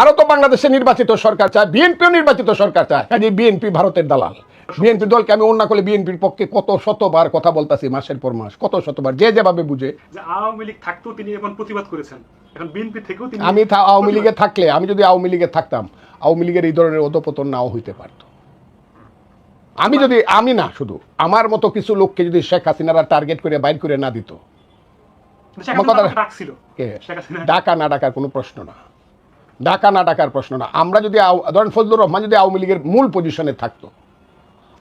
আরও তো বাংলাদেশে নির্বাচিত সরকার চায় বিএনপিও নির্বাচিত সরকার চায়। কাজে বিএনপি ভারতের দালাল। বিএনপি দলকে আমি অন্য করলে বিএনপির পক্ষে কত শতবার কথা বলতাছি মাসের পর মাস কত শতবার যে যেভাবে বুঝে। আওয়ামী লীগ থাকতেও তিনি এখন প্রতিবাদ করেছেন। এখন বিএনপি থেকেও আমি আওয়ামী লীগে থাকলে আমি যদি আওয়ামী লীগে থাকতাম আওয়ামী লীগের এই ধরনের অধপতন নাও হইতে পারত। আমি যদি আমি না শুধু আমার মতো কিছু লোককে যদি শেখ হাসিনারা টার্গেট করে বাইর করে না দিত। ডাকা না ডাকার কোনো প্রশ্ন না। ডাকা না ডাকার প্রশ্ন না। আমরা যদি ধরেন ফজলুর রহমান যদি আওয়ামী লীগের মূল পজিশনে থাকতো,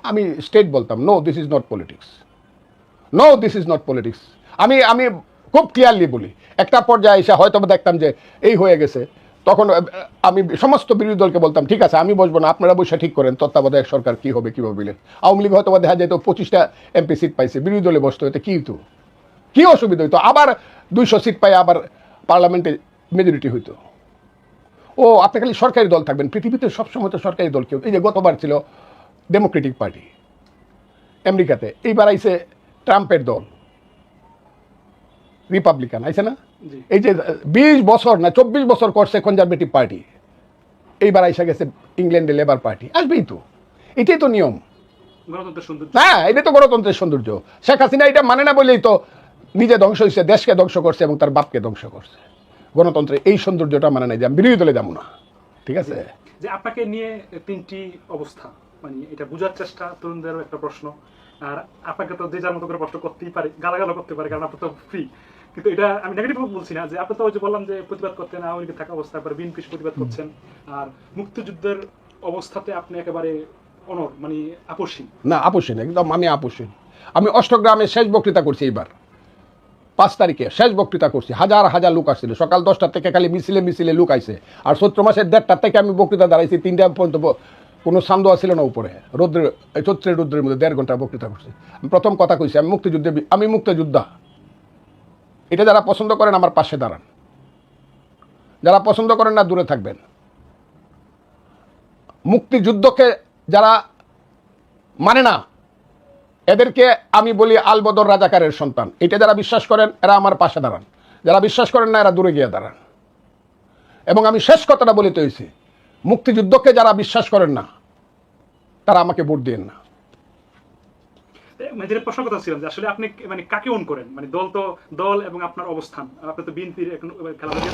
আমি স্টেট বলতাম no this is not politics no this is not politics আমি আমি খুব ক্লিয়ারলি বলি, একটা পর্যায়ে এসে হয়তো দেখতাম যে এই হয়ে গেছে। তখন আমি সমস্ত বিরোধী দলকে বলতাম, ঠিক আছে, আমি বসবো না, আপনারা বসে ঠিক করেন, তত্ত্বাবধায়ক সরকার কি হবে, কীভাবে বিলেন আওয়ামী লীগ হয়তো দেখা যেত, পঁচিশটা এমপি সিট পাইছে, বিরোধী দলে বসতে হইতে কী হতো কী অসুবিধা হইতো? আবার দুইশো সিট পাই, আবার পার্লামেন্টে মেজরিটি হইতো। ও আপনি খালি সরকারি দল থাকবেন। পৃথিবীতে সবসময় তো সরকারি দল কেউ এই যে গতবার ছিল ডেমোক্রেটিক পার্টি আমেরিকাতে। এইবার আইসে ট্রাম্পের দল। রিপাবলিকান আইছে না? এই যে বিশ বছর না চব্বিশ বছর করছে কনজারভেটিভ পার্টি এইবার আইসা গেছে ইংল্যান্ডে লেবার পার্টি আসবেই তো। এটাই তো নিয়ম। হ্যাঁ এটা তো গণতন্ত্রের সৌন্দর্য। শেখ হাসিনা এটা মানে না বলেই তো নিজে ধ্বংস হয়েছে দেশকে ধ্বংস করছে এবং তার বাপকে ধ্বংস করছে। গণতন্ত্রের এই সৌন্দর্যটা মানে নাই যে আমি বিরোধী দলে যাব না। ঠিক আছে? যে আপনাকে নিয়ে তিনটি অবস্থা মানে এটা বোঝার চেষ্টা তরুণদেরও একটা প্রশ্ন। আর আপনাকে তো যে যার মতো করে প্রশ্ন করতেই পারে গালাগালা করতে পারে কারণ আপনি তো ফ্রি কিন্তু এটা আমি নেগেটিভ বলছি না যে আপনি তো ওই যে বললাম যে প্রতিবাদ করতেন আওয়ামী লীগে থাকা অবস্থায় পরে বিএনপি প্রতিবাদ করছেন। আর মুক্তিযুদ্ধের অবস্থাতে আপনি একেবারে অনর মানে আপসী না আপোষহীন একদম আমি আপোষহীন আমি অষ্টগ্রামে শেষ বক্তৃতা করছি এইবার। পাঁচ তারিখে শেষ বক্তৃতা করছি। হাজার হাজার লোক আসছিল। সকাল দশটার থেকে খালি মিছিলে মিছিলে লোক আইছে। আর চৈত্র মাসের দেড়টার থেকে আমি বক্তৃতা দাঁড়াইছি। তিনটা পর্যন্ত কোনো সান্দোয়া ছিল না উপরে। রৌদ্রের চৈত্রের রৌদ্রের মধ্যে দেড় ঘণ্টা বক্তৃতা করছি। আমি প্রথম কথা কইছি, আমি মুক্তিযুদ্ধে আমি মুক্তিযোদ্ধা। এটা যারা পছন্দ করেন, আমার পাশে দাঁড়ান। যারা পছন্দ করেন না, দূরে থাকবেন। মুক্তিযুদ্ধকে যারা মানে না এদেরকে আমি বলি আলবদর রাজাকারের সন্তান। এটা যারা বিশ্বাস করেন, এরা আমার পাশে দাঁড়ান। যারা বিশ্বাস করেন না, এরা দূরে গিয়ে দাঁড়ান। এবং আমি শেষ কথাটা বলিতে হয়েছি মুক্তিযুদ্ধকে যারা বিশ্বাস করেন না, তারা আমাকে ভোট দিয়েন না। মানে যেটা প্রশ্ন কথা ছিলাম যে আসলে আপনি মানে কাকে ওন করেন? মানে দল তো দল এবং আপনার অবস্থান। আপনি তো বিএনপির এখন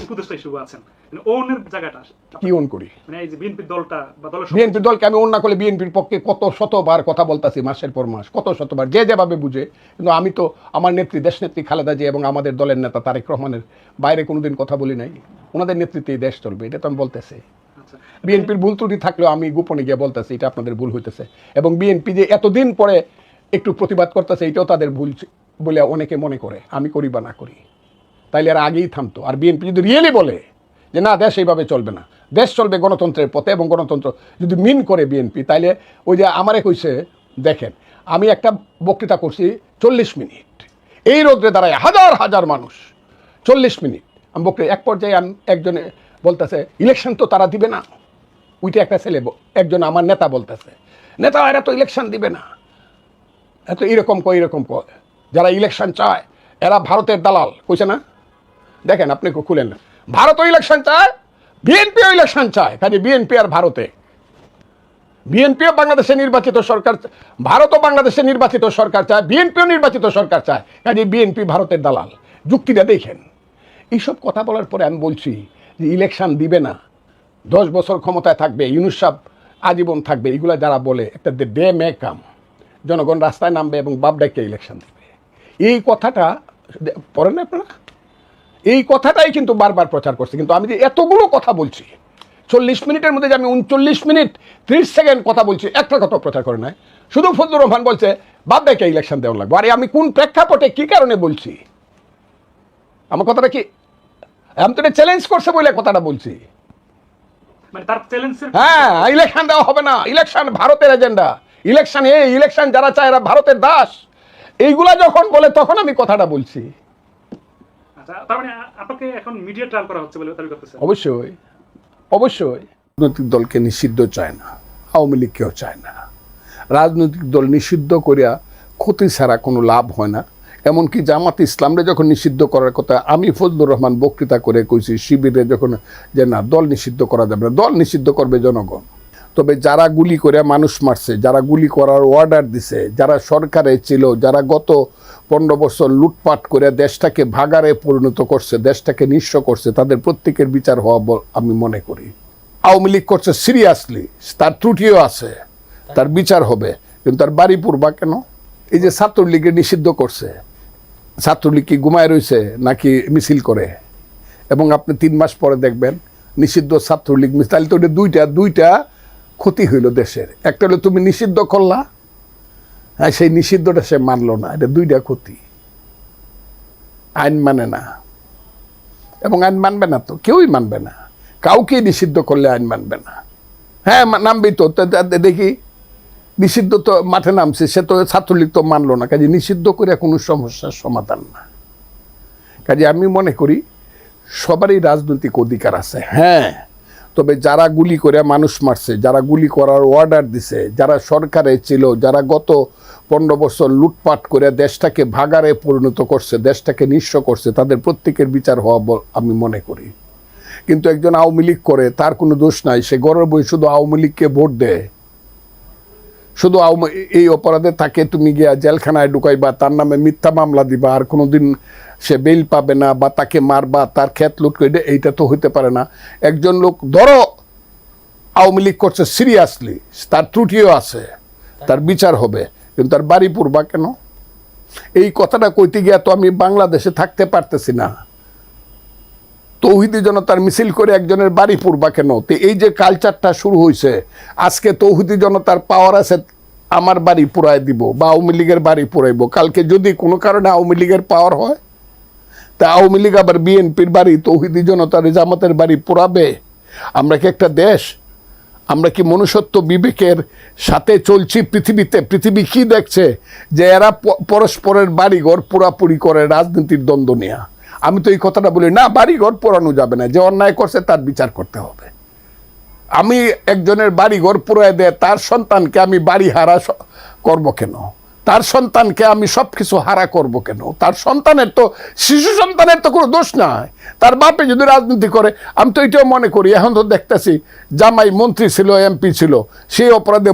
উপদেষ্টা হিসেবে আছেন। মানে ওনের জায়গাটা কি অন করি? মানে এই যে বিএনপির দলটা বা দলের বিএনপি দলকে আমি অন্য করলে বিএনপির পক্ষে কত শতবার কথা বলতাছি মাসের পর মাস কত শতবার যে যেভাবে বুঝে। কিন্তু আমি তো আমার নেত্রী দেশ নেত্রী খালেদা জি এবং আমাদের দলের নেতা তারেক রহমানের বাইরে কোনোদিন কথা বলি নাই। ওনাদের নেতৃত্বে দেশ চলবে এটা তো আমি বলতেছি। আচ্ছা। বিএনপির ভুল ত্রুটি থাকলেও আমি গোপনে গিয়ে বলতেছি এটা আপনাদের ভুল হইতেছে। এবং বিএনপি যে এতদিন পরে একটু প্রতিবাদ করতেছে, এটাও তাদের ভুল বলে অনেকে মনে করে। আমি করি বা না করি। তাইলে আর আগেই থামতো। আর বিএনপি যদি রিয়েলি বলে যে না, দেশ এইভাবে চলবে না, দেশ চলবে গণতন্ত্রের পথে এবং গণতন্ত্র যদি মিন করে বিএনপি, তাইলে ওই যে আমারে কইছে, দেখেন, আমি একটা বক্তৃতা করছি চল্লিশ মিনিট। এই রোদ্রে দাঁড়ায় হাজার হাজার মানুষ। চল্লিশ মিনিট। আমি বক্তৃতা এক পর্যায়ে আমি একজনে বলতেছে, ইলেকশন তো তারা দিবে না। উইটা একটা ছেলে একজন আমার নেতা বলতেছে, নেতা এরা তো ইলেকশন দিবে না। এত এরকম কয় এরকম কয় যারা ইলেকশন চায়, এরা ভারতের দালাল। কইছে না? দেখেন, আপনি খুলেন। না ভারতও ইলেকশন চায়, বিএনপিও ইলেকশন চায় কাজে বিএনপি আর ভারতে। বিএনপিও বাংলাদেশে নির্বাচিত সরকার ভারতও বাংলাদেশে নির্বাচিত সরকার চায়, বিএনপিও নির্বাচিত সরকার চায় কাজে বিএনপি ভারতের দালাল। যুক্তিটা দেখেন। এইসব কথা বলার পরে আমি বলছি যে ইলেকশন দিবে না। দশ বছর ক্ষমতায় থাকবে, ইউনুস সাহেব আজীবন থাকবে, এগুলা যারা বলে, একটা দে মে কাম জনগণ রাস্তায় নামবে এবং বাপ ডাইকে ইলেকশন দিবে। এই কথাটা পড়েন না আপনারা? এই কথাটাই কিন্তু বারবার প্রচার করছে। কিন্তু আমি যে এতগুলো কথা বলছি চল্লিশ মিনিটের মধ্যে যে আমি উনচল্লিশ মিনিট ত্রিশ সেকেন্ড কথা বলছি একটা কথা প্রচার করে নাই। শুধু ফজলুর রহমান বলছে বাপ ডাইকে ইলেকশন দেওয়া লাগবে। আরে আমি কোন প্রেক্ষাপটে কি কারণে বলছি? আমার কথাটা কি? আমি তো চ্যালেঞ্জ করছে বলে কথাটা বলছি। মানে হ্যাঁ ইলেকশন দেওয়া হবে না। ইলেকশন ভারতের এজেন্ডা ইলেকশন এই ইলেকশন যারা চায় এরা ভারতের দাস। এইগুলা যখন বলে তখন আমি কথাটা বলছি। আচ্ছা মানে আ- আপনাকে এখন মিডিয়া ট্রায়াল করা হচ্ছে বলে দাবি করতেছেন? অবশ্যই অবশ্যই। রাজনৈতিক দলকে নিষিদ্ধ চায় না আওয়ামী লীগ কেউ চায় না। রাজনৈতিক দল নিষিদ্ধ করিয়া ক্ষতি ছাড়া কোনো লাভ হয় না। এমনকি জামাত ইসলামরে যখন নিষিদ্ধ করার কথা আমি ফজলুর রহমান বক্তৃতা করে কইছি শিবিরে যখন যে না দল নিষিদ্ধ করা যাবে না দল নিষিদ্ধ করবে জনগণ। তবে যারা গুলি করে মানুষ মারছে, যারা গুলি করার অর্ডার দিছে, যারা সরকারে ছিল, যারা গত পনেরো বছর লুটপাট করে দেশটাকে ভাগারে পরিণত করছে, দেশটাকে নিঃস্ব করছে, তাদের প্রত্যেকের বিচার হওয়া আমি মনে করি। আওয়ামী লীগ করছে সিরিয়াসলি তার ত্রুটিও আছে, তার বিচার হবে, কিন্তু তার বাড়ি পূর্বা কেন? এই যে ছাত্রলীগের নিষিদ্ধ করছে, ছাত্রলীগ কি ঘুমায় রয়েছে নাকি মিছিল করে? এবং আপনি তিন মাস পরে দেখবেন, নিষিদ্ধ ছাত্রলীগ মিছিল, তাহলে তো দুইটা দুইটা ক্ষতি হইল দেশের। একটা হলো তুমি নিষিদ্ধ করলা হ্যাঁ সেই নিষিদ্ধটা সে মানলো না। এটা দুইটা ক্ষতি। আইন মানে না। এবং আইন মানবে না তো, কেউই মানবে না। কাউকে নিষিদ্ধ করলে আইন মানবে না। হ্যাঁ তা- তা- দেখি, নিষিদ্ধ তো মাঠে নামছে, সে তো ছাত্রলীগ তো মানলো না। কাজে নিষিদ্ধ করে কোনো সমস্যার সমাধান না। কাজে আমি মনে করি, সবারই রাজনৈতিক অধিকার আছে। হ্যাঁ তবে যারা গুলি করে মানুষ মারছে, যারা গুলি করার অর্ডার দিছে, যারা সরকারে ছিল, যারা গত পনেরো বছর লুটপাট করে দেশটাকে ভাগারে পরিণত করছে, দেশটাকে নিঃস্ব করছে, তাদের প্রত্যেকের বিচার হওয়া আমি মনে করি। কিন্তু একজন আওয়ামী লীগ করে, তার কোনো দোষ নাই। সে গড়ের বই শুধু আওয়ামী লীগকে ভোট দেয়। শুধু এই অপরাধে তাকে তুমি গিয়া জেলখানায় ঢুকাইবা, তার নামে মিথ্যা মামলা দিবা, আর কোনোদিন সে বেল পাবে না বা তাকে মারবা, তার ক্ষেত লুট করে এইটা তো হইতে পারে না। একজন লোক, ধরো, আওয়ামী লীগ করছে সিরিয়াসলি, তার ত্রুটিও আছে, তার বিচার হবে, কিন্তু তার বাড়ি পূর্বা কেন? এই কথাটা কইতে গিয়া তো আমি বাংলাদেশে থাকতে পারতেছি না। তৌহিদি জনতার মিছিল করে একজনের বাড়ি পূর্বা কেন? তো এই যে কালচারটা শুরু হয়েছে আজকে তৌহিদি জনতার পাওয়ার আছে, আমার বাড়ি পুরাই দিব বা আওয়ামী লীগের বাড়ি পুরাইব। কালকে যদি কোনো কারণে আওয়ামী লীগের পাওয়ার হয়, তা আওয়ামী লীগ আবার বিএনপির বাড়ি, তৌহিদি জনতার জামাতের বাড়ি পুরাবে। আমরা কি একটা দেশ? আমরা কি মনুষ্যত্ব বিবেকের সাথে চলছি পৃথিবীতে? পৃথিবী কি দেখছে? যে এরা পরস্পরের বাড়িঘর পুরাপুরি করে রাজনীতির দ্বন্দ্ব নেয়া। আমি তো এই কথাটা বলি, না, বাড়িঘর পোড়ানো যাবে না, যে অন্যায় করছে তার বিচার করতে হবে। আমি একজনের বাড়িঘর পুরায় দেয়, তার সন্তানকে আমি বাড়ি হারা করব কেন? তার সন্তানকে আমি সব কিছু হারা করব কেন? তার সন্তানের তো, শিশু সন্তানের তো কোনো দোষ নাই। তার বাপে যদি রাজনীতি করে, আমি তো এটাও মনে করি, এখন তো দেখতেছি, জামাই মন্ত্রী ছিল, এমপি ছিল, সেই অপরাধে